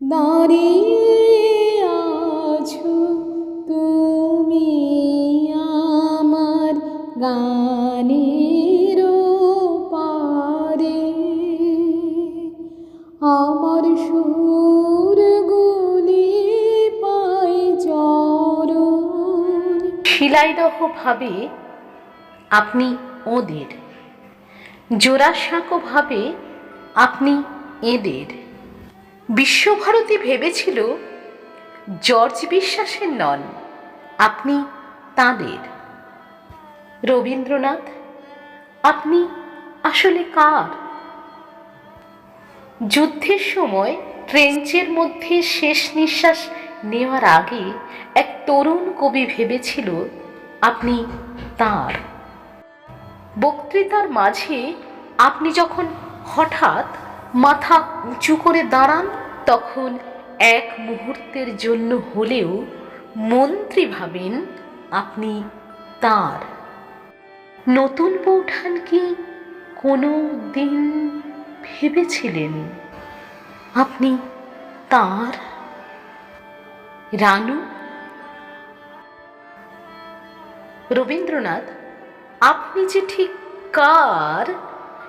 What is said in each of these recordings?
দাঁড়িয়ে আছো তুমি আমার পারে। আমার পাই চরণ। শিলাইদহ ভাবে আপনি ওদের। জোড়াসাঁকো ভাবে আপনি এদের। বিশ্বভারতী ভেবেছিল জর্জ বিশ্বাসের নন, আপনি তাঁদের। রবীন্দ্রনাথ, আপনি আসলে কার? যুদ্ধের সময় ট্রেঞ্চের মধ্যে শেষ নিঃশ্বাস নেওয়ার আগে এক তরুণ কবি ভেবেছিল আপনি তার। বক্তৃতার মাঝে আপনি যখন হঠাৎ মাথা উঁচু করে দাঁড়ান, তখন এক মুহূর্তের জন্য হলেও মন্ত্রী ভাবেন আপনি তার। নতুন বৌঠান কি কোনো দিন ভেবেছিলেন আপনি তার? রানু? রবীন্দ্রনাথ, আপনি যে ঠিক কার?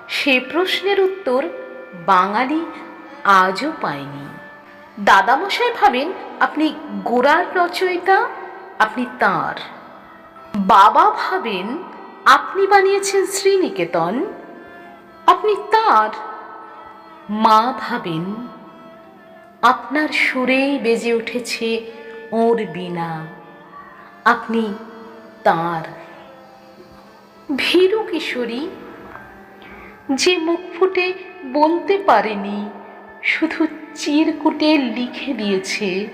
সে প্রশ্নের উত্তর বাঙালি আজও পায়নি। দাদামশাই ভাবেন, আপনি গোড়ার রচয়িতা, আপনি তার। বাবা ভাবেন, আপনি বানিয়েছেন শ্রীনিকেতন, আপনি তার। মা ভাবেন, আপনার সুরেই বেজে উঠেছে ওর বিনা আপনি তার। ভীরু কিশোরী, যে মুখ ফুটে বলতে পারেনি, শুধু চিরকুটে লিখে দিয়েছে,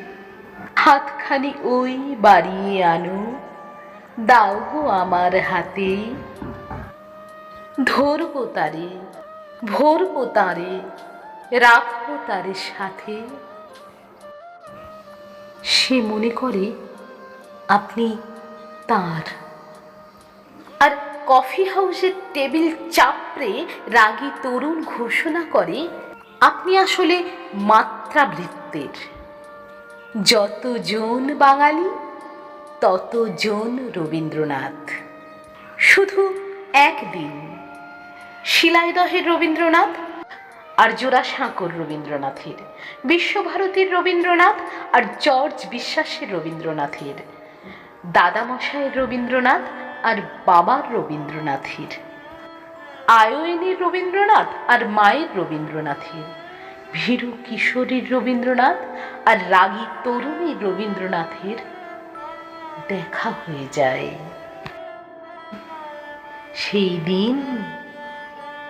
হাতখানি ওই বাড়িয়ে আনো, দাও আমার হাতে। ধরবো তারে, ভরবো তারে, রাখব তারে সাথে। সে মনে করে, আপনি তার কফি হাউসের টেবিল চাপড়ে রাগী তরুণ ঘোষণা করে, আপনি আসলে মাত্রাবৃত্তের। যতজন বাঙালি, ততজন রবীন্দ্রনাথ। শুধু একদিন। শিলাইদহের রবীন্দ্রনাথ আর জোড়াসাঁকোর রবীন্দ্রনাথের। বিশ্বভারতীর রবীন্দ্রনাথ আর জর্জ বিশ্বাসের রবীন্দ্রনাথের। দাদামশাইয়ের রবীন্দ্রনাথ আর বাবার রবীন্দ্রনাথের। আয়োয়নের রবীন্দ্রনাথ আর মায়ের রবীন্দ্রনাথের। ভীরু কিশোরীর রবীন্দ্রনাথ আর রাগী তরুণীর রবীন্দ্রনাথের দেখা হয়ে যায়। সেই দিন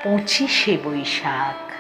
পঁচিশে বৈশাখ।